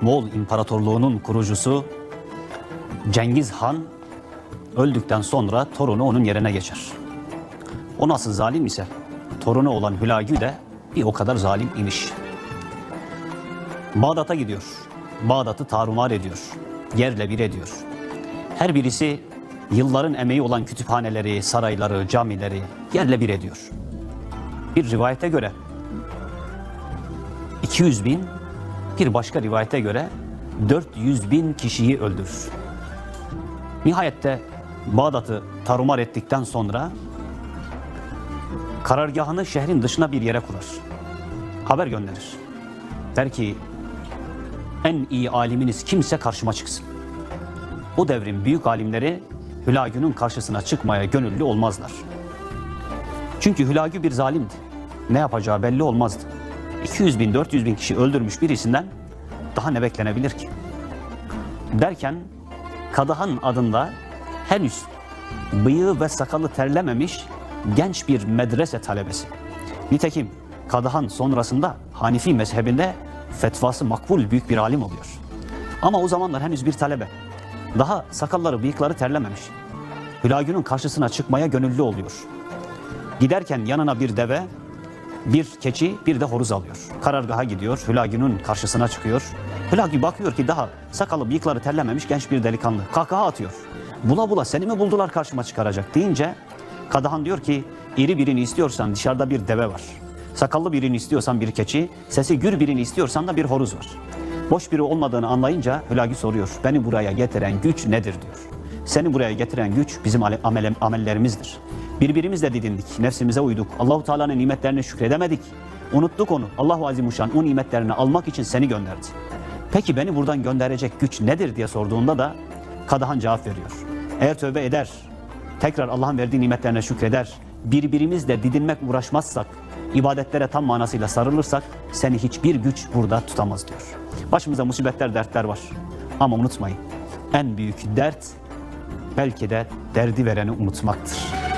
Moğol İmparatorluğu'nun kurucusu Cengiz Han öldükten sonra torunu onun yerine geçer. O nasıl zalim ise torunu olan Hülagü de bir o kadar zalim imiş. Bağdat'a gidiyor. Bağdat'ı tarumar ediyor. Yerle bir ediyor. Her birisi yılların emeği olan kütüphaneleri, sarayları, camileri yerle bir ediyor. Bir rivayete göre 200 bin, bir başka rivayete göre 400 bin kişiyi öldürür. Nihayette Bağdat'ı tarumar ettikten sonra karargahını şehrin dışına bir yere kurar. Haber gönderir. Der ki en iyi aliminiz kimse karşıma çıksın. O devrin büyük alimleri Hülagü'nün karşısına çıkmaya gönüllü olmazlar. Çünkü Hülagü bir zalimdi. Ne yapacağı belli olmazdı. 200 bin, 400 bin kişi öldürmüş birisinden daha ne beklenebilir ki? Derken Kadahan adında henüz bıyığı ve sakalı terlememiş genç bir medrese talebesi. Nitekim Kadahan sonrasında Hanifi mezhebinde fetvası makbul büyük bir alim oluyor. Ama o zamanlar henüz bir talebe. Daha sakalları, bıyıkları terlememiş. Hülagü'nün karşısına çıkmaya gönüllü oluyor. Giderken yanına bir deve, bir keçi, bir de horuz alıyor. Karargaha gidiyor, Hülagü'nün karşısına çıkıyor. Hülagü bakıyor ki daha sakalı, bıyıkları terlememiş genç bir delikanlı. Kahkaha atıyor. Bula bula seni mi buldular karşıma çıkaracak deyince Kadahan diyor ki iri birini istiyorsan dışarıda bir deve var. Sakallı birini istiyorsan bir keçi, sesi gür birini istiyorsan da bir horuz var. Boş biri olmadığını anlayınca Hülagü soruyor. Beni buraya getiren güç nedir diyor. Seni buraya getiren güç bizim amellerimizdir. Birbirimizle didindik, nefsimize uyduk. Allahu Teala'nın nimetlerine şükredemedik. Unuttuk onu. Allahu Azimuşşan o nimetlerini almak için seni gönderdi. Peki beni buradan gönderecek güç nedir diye sorduğunda da Kadahan cevap veriyor. Eğer tövbe eder, tekrar Allah'ın verdiği nimetlerine şükreder, birbirimizle didinmek uğraşmazsak, ibadetlere tam manasıyla sarılırsak seni hiçbir güç burada tutamaz diyor. Başımıza musibetler, dertler var. Ama unutmayın en büyük dert belki de derdi vereni unutmaktır.